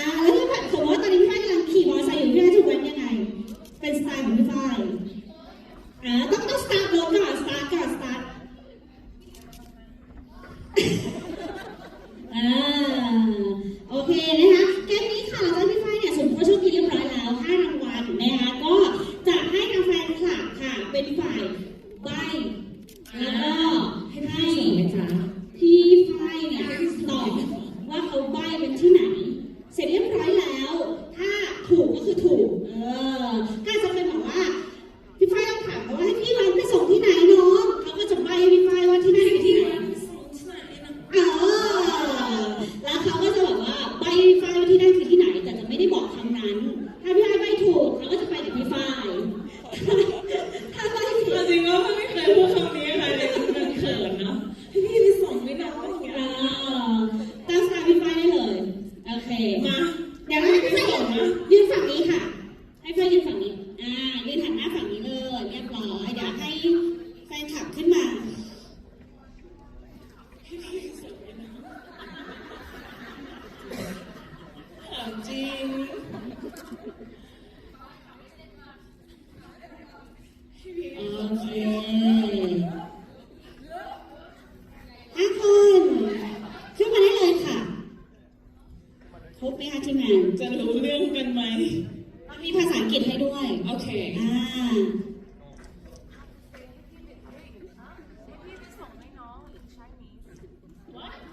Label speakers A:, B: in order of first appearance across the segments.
A: อ่าแล้วถ้าแบบสมมติว่าตอนนี้พี่ฝ้ายกำลังขี่มอเตอร์ไซค์อยู่พี่ฝ้ายจะเว้นยังไง เป็นสไตล์ของพี่ฝ้ายอ่าต้องต้องสตาร์ทรถก่อนสตาร์ทก่อนสตาร์ทอ่าโอเคนะคะเกมนี้ค่ะเราจะพี่ฝ้ายเนี่ยสุ่มผู้โชคดีเรียบร้อยแล้ว5รางวัลนะคะก็จะให้ทางแฟนคลับค่ะเป็นฝ่ายใบแล้วก็ให้
B: ให้ส่งไหมจ๊ะ
A: พี่ฝ้ายเนี่ยตอบว่าเขาใบเป็นที่ไหน เสร็จเรียบร้อยแล้ว ถ้าถูกก็คือถูก เออก็จะเป็นแบบว่า พี่ฝ้ายต้องถามเขาว่าให้พี่วันไปส่งที่ไหนเนาะเขาก็จะใบให้พี่ฝ้ายว่าที่นั่นคือที่ไหน เออแล้วเขาก็จะแบบว่าใบพี่ฝ้ายว่าที่นั่นคือที่ไหน แต่จะไม่ได้บอกคำนั้น ถ้าพี่ฝ้ายใบถูกเขาก็จะไปกับพี่ฝ้าย ถ้าใบผิด
B: เอาจริงว่าไม่เคยพูดคำนี้ใครเลยมันเขินเนาะพี่ไปส่งไม่ได้อย่างเงี้ย
A: อ่าตั้งสไตล์พี่ฝ้ายได้เลย โอเค
B: มา
A: เดี๋ยวให้พี่ฝ้ายยืนยืนฝั่งนี้ค่ะ ให้พี่ฝ้ายยืนฝั่งนี้ อ่า ยืนหันหน้าฝั่งนี้เลย เรียบร้อย เดี๋ยวให้แฟนคลับขึ้นมา
B: ถามจริง
A: โอเคห้าคนขึ้นมาได้เลยค่ะ ครบไหมคะทีมงาน
B: จะรู้เรื่องกันไหม
A: มีภาษาอังกฤษให้ด้วย
B: โอเค
A: อ่า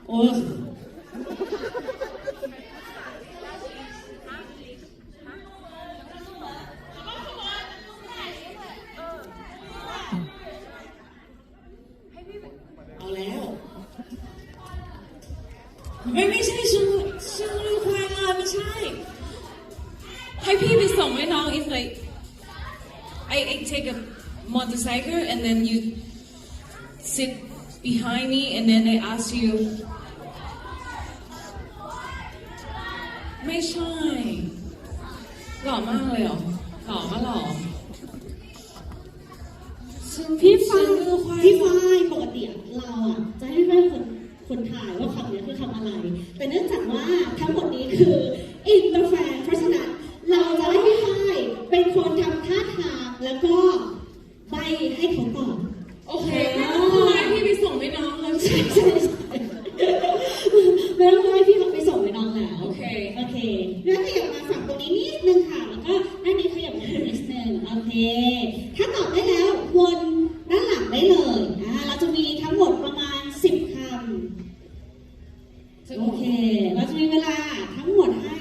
A: โอ้ย
B: เอาแล้ว ไม่ไม่ใช่ชื่อ ให้พี่ไปส่งให้น้อง it's like I, I take a motorcycle and then you sit behind me and then I ask you ไม่ใช่หล่อมากเลยเหรอหล่อมาหล่อ
A: พี่ฟ้า
B: ชื่อลูกควาย
A: พี่ฝ้ายปกติเราอะจะให้พี่คนคนถ่ายว่าคำนี้คือคำอะไร แต่เนื่องจากว่าทั้งหมดนี้คืออินเตอร์แฟนเพราะฉะนั้นเราจะให้พี่ฝ้ายเป็นคนทำท่าทางแล้วก็ใบให้เขาตอบ
B: โอเคไม่ต้องให้พี่ไปส่งให้น้ องแล้ว
A: ใช่ใช่ใช่ไม่ต้องให้พี่เขาไปส่งไปน้องแล้ว
B: โอเค
A: โอเค แล้วขยับมาฝั่งตรงนี้นิดนึงค่ะ แล้วก็ด้านนี้ขยับมานิดนึงโอเค ถ้าตอบได้แล้ววนด้านหลังได้เลยอ่าเราจะมีทั้งหมดประมาณ 10คำโอเค เราจะมีเวลาทั้งหมดให้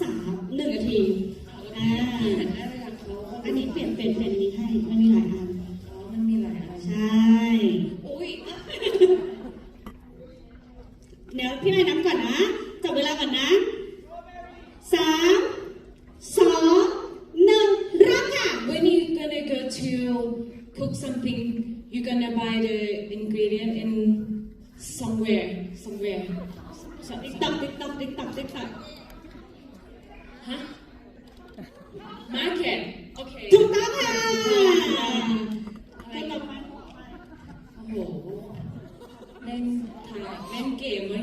A: สามหนึ่งนาทีอ่าอันนี้เปลี่ยนเป็นเป็นอันนี้ให้มันมีหลายอัน
B: อ๋อ มันมีหลายอัน
A: ใช่
B: อุ้ย
A: เดี๋ยวพี่นายนับก่อนนะ จับเวลาก่อนนะสามสองหนึ่งเริ่มค่ะ
B: When you gonna go to cook something, you gonna buy the ingredient in somewhere, somewhere.
A: ติ๊กต๊อกติ๊กต๊อกติ๊กต๊อกติ๊กต๊อก
B: Huh? Market. Okay.
A: ถูกต้องค่ะให้เราไป
B: โอ้โหเล่นถ่ายเล่นเกมไว้